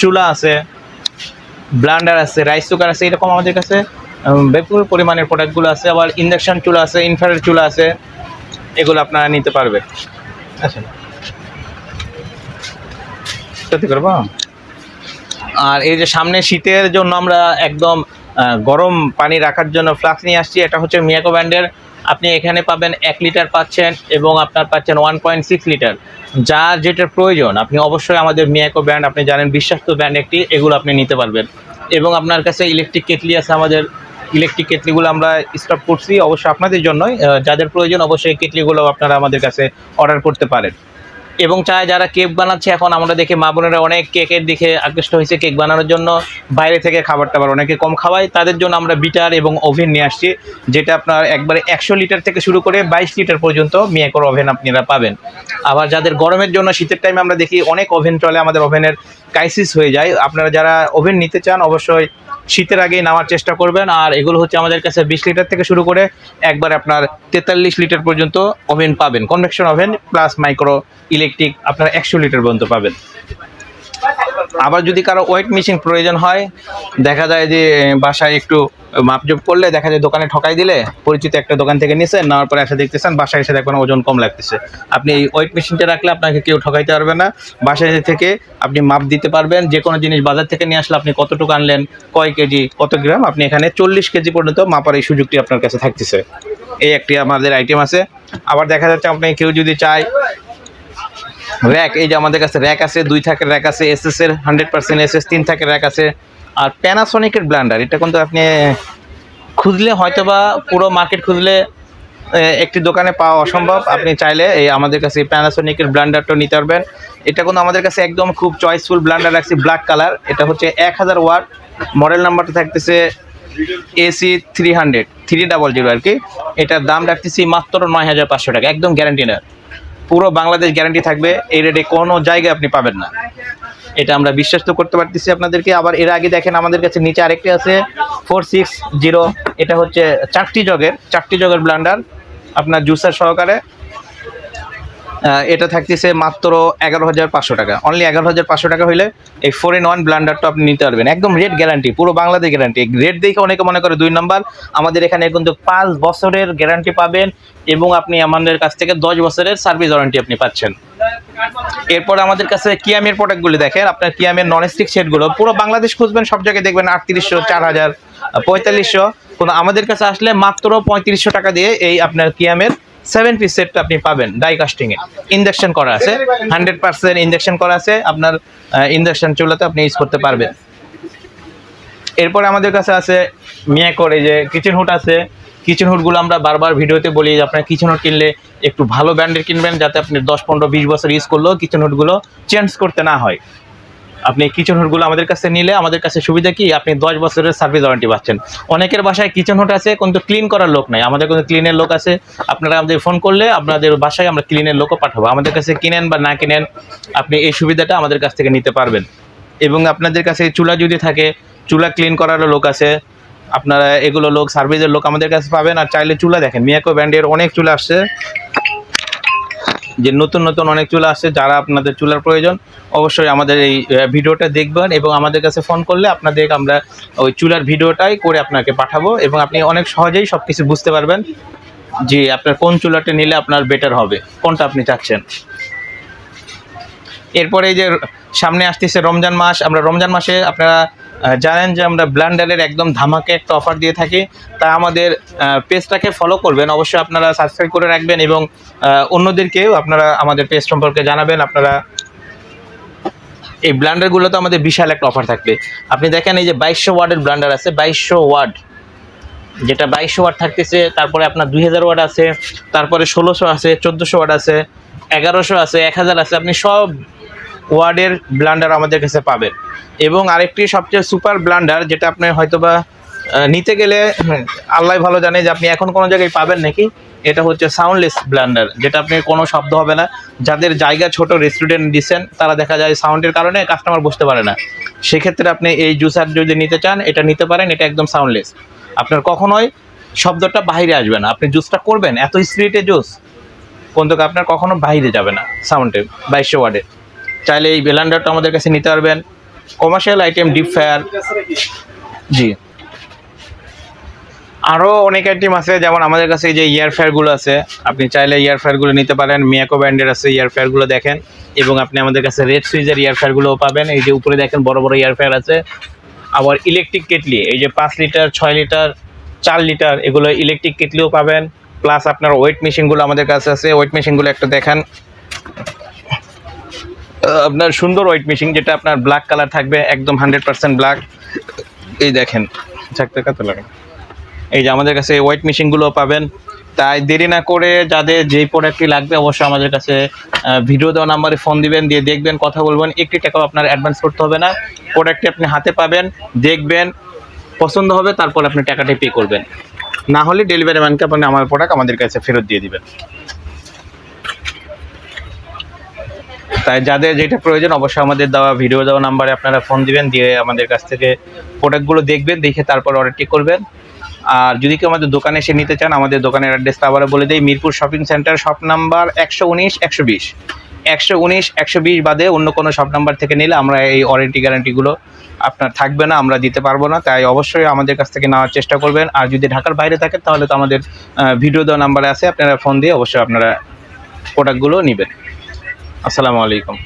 চুলা আছে, ব্লান্ডার আছে, রাইস কুকার আছে, এরকম আমাদের কাছে বিপুল পরিমাণের প্রোডাক্টগুলো আছে। আবার ইন্ডাকশান চুলা আছে ইনফ্রারেড চুলা আছে, এগুলো আপনারা নিতে পারবে। আচ্ছা। সত্যি করব? আর এই যে সামনে শীতের জন্য আমরা একদম গরম পানি রাখার জন্য ফ্লাক্স নিয়ে আসছি, এটা হচ্ছে মিয়াকো ব্র্যান্ডের আপনি এখানে পাবেন এক লিটার পাচ্ছেন এবং আপনার পাচ্ছেন ওয়ান পয়েন্ট সিক্স লিটার যার যেটার প্রয়োজন, আপনি অবশ্যই আমাদের মিয়াকো ব্র্যান্ড, আপনি জানেন বিশ্বাস্ত ব্র্যান্ড একটি, এগুলো আপনি নিতে পারবেন। এবং আপনার কাছে ইলেকট্রিক কেটলি আছে আমাদের ইলেকট্রিক কেটলিগুলো আমরা স্টক করছি অবশ্যই আপনাদের জন্যই। যাদের প্রয়োজন অবশ্যই কেটলিগুলো আপনারা আমাদের কাছে অর্ডার করতে পারেন। এবং চায় যারা কেক বানাচ্ছে এখন আমরা দেখি মা বোনেরা অনেক কেকের দিকে আকৃষ্ট হয়েছে কেক বানানোর জন্য। বাইরে থেকে খাবার টাবার অনেকে কম খাওয়ায়। তাদের জন্য আমরা বিটার এবং ওভেন নিয়ে আসছি, যেটা আপনার একবারে একশো লিটার থেকে শুরু করে বাইশ লিটার পর্যন্ত মেয়েকর ওভেন আপনারা পাবেন। আবার যাদের গরমের জন্য শীতের টাইমে আমরা দেখি অনেক ওভেন চলে আমাদের ওভেনের ক্রাইসিস হয়ে যায়। আপনারা যারা ওভেন নিতে চান, অবশ্যই শীতের আগেই নামার চেষ্টা করবেন। আর এগুলো হচ্ছে আমাদের কাছে বিশ লিটার থেকে শুরু করে একবার আপনার তেতাল্লিশ লিটার পর্যন্ত ওভেন পাবেন। Convection oven plus micro electric আপনার একশো লিটার পর্যন্ত পাবেন। আবার যদি কারও ওয়েট মেশিন প্রয়োজন হয়, দেখা যায় যে বাসায় একটু মাপজোপ করলে দেখা যায় দোকানে ঠকাই দিলে পরিচিত একটা দোকান থেকে নিছেন, নেওয়ার পরে এসে দেখতেছেন বাসায় এসে দেখবেন ওজন কম লাগতেছে। আপনি এই ওয়েট মেশিনটা রাখলে আপনাকে কেউ ঠকাইতে পারবে না। বাসায় থেকে আপনি মাপ দিতে পারবেন। যে কোনো জিনিস বাজার থেকে নিয়ে আসলে আপনি কতটুকু আনলেন, কয় কেজি, কত গ্রাম, আপনি এখানে চল্লিশ কেজি পর্যন্ত মাপার এই সুযোগটি আপনার কাছে থাকতেছে। এই একটি আমাদের আইটেম আছে। আবার দেখা যাচ্ছে আপনি কেউ যদি চায় র্যাক এই যে আমাদের কাছে র্যাক আছে, দুই থাকের র্যাক আছে এস এস এর হান্ড্রেড পার্সেন্ট এস এস তিন থাকের র্যাক আছে। আর প্যানাসনিকের ব্লান্ডার, এটা কিন্তু আপনি খুঁজলে হয়তো বা পুরো মার্কেট খুঁজলে একটি দোকানে পাওয়া অসম্ভব। আপনি চাইলে এই আমাদের কাছে প্যানাসনিকের ব্লান্ডারটা নিতে পারবেন। এটা কিন্তু আমাদের কাছে একদম খুব চয়েসফুল ব্লান্ডার রাখছি ব্ল্যাক কালার এটা হচ্ছে এক হাজার ওয়াট। মডেল নাম্বারটা থাকতেছে AC three hundred three double zero আর কি। এটার দাম রাখতেছি মাত্র নয় হাজার পাঁচশো টাকা, একদম গ্যারান্টি না। পুরো বাংলাদেশ গ্যারান্টি থাকবে, এই রেটে কোনো জায়গায় আপনি পাবেন না। এটা আমরা বিশ্বাস তো করতে পারতেছি আপনাদেরকে। আবার এর আগে দেখেন আমাদের কাছে নিচে আরেকটি আছে ফোর সিক্স জিরো এটা হচ্ছে চারটি জগের চারটি জগের ব্লান্ডার আপনার জুসার সহকারে। এটা থাকতেছে মাত্র এগারো হাজার পাঁচশো টাকা। অনলি এগারো হাজার পাঁচশো টাকা হলে এই ফোর ইন ওয়ান ব্লান্ডারটা আপনি নিতে পারবেন। একদম রেট গ্যারান্টি পুরো বাংলাদেশ গ্যারান্টি রেট দেখে অনেকে মনে করে দুই নম্বর। আমাদের এখানে কিন্তু পাঁচ বছরের গ্যারান্টি পাবেন এবং আপনি আমাদের কাছ থেকে দশ বছরের সার্ভিস ওয়ারেন্টি আপনি পাচ্ছেন। এরপর আমাদের কাছে কিয়ামের প্রোডাক্টগুলি দেখেন। আপনার কিয়ামের নন স্টিক সেটগুলো পুরো বাংলাদেশ খুঁজবেন, সব জায়গায় দেখবেন আটত্রিশশো চার হাজার পঁয়তাল্লিশশো। কোনো আমাদের কাছে আসলে মাত্র পঁয়ত্রিশশো টাকা দিয়ে এই আপনার কিয়ামের সেভেন পিস সেটটা আপনি পাবেন ডাই কাস্টিংয়ে ইন্ডাকশন করা আছে হান্ড্রেড পার্সেন্ট ইন্ডাকশন করা আছে। আপনার ইন্ডাকশন চুলাতে আপনি ইউজ করতে পারবেন। এরপরে আমাদের কাছে আছে মিয়াকোর এই যে কিচেন হুড আছে। কিচেন হুডগুলো আমরা বারবার ভিডিওতে বলি যে আপনার কিচেন হুড কিনলে একটু ভালো ব্র্যান্ডের কিনবেন যাতে আপনি দশ, পনেরো, বিশ বছর ইউজ করলেও কিচেন হুডগুলো চেঞ্জ করতে না হয়। আপনি কিচেন হুডগুলো আমাদের কাছে নিলে আমাদের কাছে সুবিধা কি? আপনি দশ বছরের সার্ভিস ওয়ারেন্টি পাচ্ছেন। অনেকের বাসায় কিচেন হুড আছে, কিন্তু ক্লিন করার লোক নাই। আমাদের কিন্তু ক্লিনের লোক আছে। আপনারা আমাদের ফোন করলে আপনাদের বাসায় আমরা ক্লিনের লোকও পাঠাবো। আমাদের কাছে কিনেন বা না কিনেন, আপনি এই সুবিধাটা আমাদের কাছ থেকে নিতে পারবেন। এবং আপনাদের কাছে চুলা যদি থাকে, চুলা ক্লিন করারও লোক আছে। আপনারা এগুলো লোক, সার্ভিসের লোক আমাদের কাছে পাবেন। আর চাইলে চুলা দেখেন, মিয়াকো ব্র্যান্ডের অনেক চুলা আসছে। যে নতুন নতুন অনেক চুলা আসছে, যারা আপনাদের চুলার প্রয়োজন, অবশ্যই আমাদের এই ভিডিওটা দেখবেন এবং আমাদের কাছে ফোন করলে আপনাদের আমরা ওই চুলার ভিডিওটাই করে আপনাকে পাঠাবো এবং আপনি অনেক সহজেই সব কিছু বুঝতে পারবেন যে আপনার কোন চুলাটা নিলে আপনার বেটার হবে, কোনটা আপনি চাচ্ছেন। এরপরে এই যে সামনে আসতেছে রমজান মাস, আমরা রমজান মাসে আপনারা জানেন যে আমরা ব্লান্ডারের একদম ধামাকে একটা অফার দিয়ে থাকি। তা আমাদের পেজটাকে ফলো করবেন। অবশ্যই আপনারা সাবস্ক্রাইব করে রাখবেন এবং অন্যদেরকেও আপনারা আমাদের পেজ সম্পর্কে জানাবেন। আপনারা, এই ব্লান্ডারগুলোতে আমাদের বিশাল একটা অফার থাকবে। আপনি দেখেন এই যে বাইশশো ওয়ার্ডের ব্লান্ডার আছে, বাইশশো ওয়ার্ড। যেটা বাইশশো ওয়াট থাকতেছে, তারপরে আপনার দুই হাজার ওয়াট আছে, তারপরে ষোলোশো আছে, চোদ্দোশো ওয়াট আছে, এগারোশো আছে, এক হাজার আছে। আপনি সব ওয়ার্ডের ব্লান্ডার আমাদের কাছে পাবেন এবং আরেকটি সবচেয়ে সুপার ব্লান্ডার যেটা আপনি হয়তোবা নিতে গেলে হুম, আল্লাহ ভালো জানে যে আপনি এখন কোনো জায়গায় পাবেন নাকি। এটা হচ্ছে সাউন্ডলেস ব্লান্ডার যেটা আপনি কোনো শব্দ হবে না। যাদের জায়গা ছোট রেস্টুরেন্ট দিচ্ছেন তারা দেখা যায় সাউন্ডের কারণে কাস্টমার বুঝতে পারে না। সেক্ষেত্রে আপনি এই জুসার যদি নিতে চান এটা নিতে পারেন এটা একদম সাউন্ডলেস। আপনার কখনোই শব্দটা বাইরে আসবে না। আপনি জুসটা করবেন এত স্পিডে জুস কিন্তু আপনার কখনো বাইরে যাবে না সাউন্ডে বাইশশো ওয়ার্ডে। চাইলে এই ব্লেন্ডারটা আমাদের কাছে নিতে পারবেন। কমার্শিয়াল আইটেম ডিপ ফায়ার জি। আরও অনেক আইটেম আছে, যেমন আমাদের কাছে যে ইয়ার ফেয়ারগুলো আছে, আপনি চাইলে ইয়ার ফেয়ারগুলো নিতে পারেন। মিয়াকো ব্র্যান্ডের আছে ইয়ার ফেয়ারগুলো দেখেন। এবং আপনি আমাদের কাছে রেড সুইজের ইয়ার ফেয়ারগুলোও পাবেন। এই যে উপরে দেখেন, বড় বড় ইয়ার ফেয়ার আছে। আবার ইলেকট্রিক কেটলি এই যে পাঁচ লিটার ছয় লিটার চার লিটার এগুলো ইলেকট্রিক কেটলিও পাবেন। প্লাস আপনার ওয়েট মেশিনগুলো আমাদের কাছে আছে। ওয়েট মেশিনগুলো একটা দেখান। আপনার সুন্দর হোয়াইট মেশিন যেটা আপনার ব্ল্যাক কালার থাকবে, একদম হান্ড্রেড পার্সেন্ট ব্ল্যাক এই দেখেন, থাকতে কত লাগে? এই যে আমাদের কাছে ওয়েট মেশিনগুলো পাবেন। তাই দেরি না করে যাদের যেই প্রোডাক্টটি লাগবে অবশ্যই আমাদের কাছে ভিডিও দেওয়া নাম্বারে ফোন দিবেন, দিয়ে দেখবেন, কথা বলবেন। একটি টাকাও আপনার অ্যাডভান্স করতে হবে না। প্রোডাক্টটি আপনি হাতে পাবেন, দেখবেন, পছন্দ হবে, তারপর আপনি টাকাটি পে করবেন। না হলে ডেলিভারি ম্যানকে আপনি আমার প্রোডাক্ট আমাদের কাছে ফেরত দিয়ে দিবেন। তাই যাদের যেটা প্রয়োজন অবশ্যই আমাদের দেওয়া ভিডিও দেওয়া নাম্বারে আপনারা ফোন দিবেন, দিয়ে আমাদের কাছ থেকে প্রোডাক্টগুলো দেখবেন, দেখে তারপর অর্ডারটি করবেন। আর যদি কেউ আমাদের দোকানে এসে নিতে চান, আমাদের দোকানের অ্যাড্রেসটা আবার বলে দিই, Mirpur shopping centre shop number একশো উনিশ, একশো বিশ। একশো উনিশ, একশো বিশ বাদে অন্য কোনো শপ নাম্বার থেকে নিলে আমরা এই ওয়ারেন্টি গ্যারান্টিগুলো আপনার থাকবে না, আমরা দিতে পারব না। তাই অবশ্যই আমাদের কাছ থেকে নেওয়ার চেষ্টা করবেন। আর যদি ঢাকার বাইরে থাকেন, তাহলে তো আমাদের ভিডিও দেওয়া নাম্বারে আছে, আপনারা ফোন দিয়ে অবশ্যই আপনারা প্রোডাক্টগুলো নেবেন। আসসালামু আলাইকুম।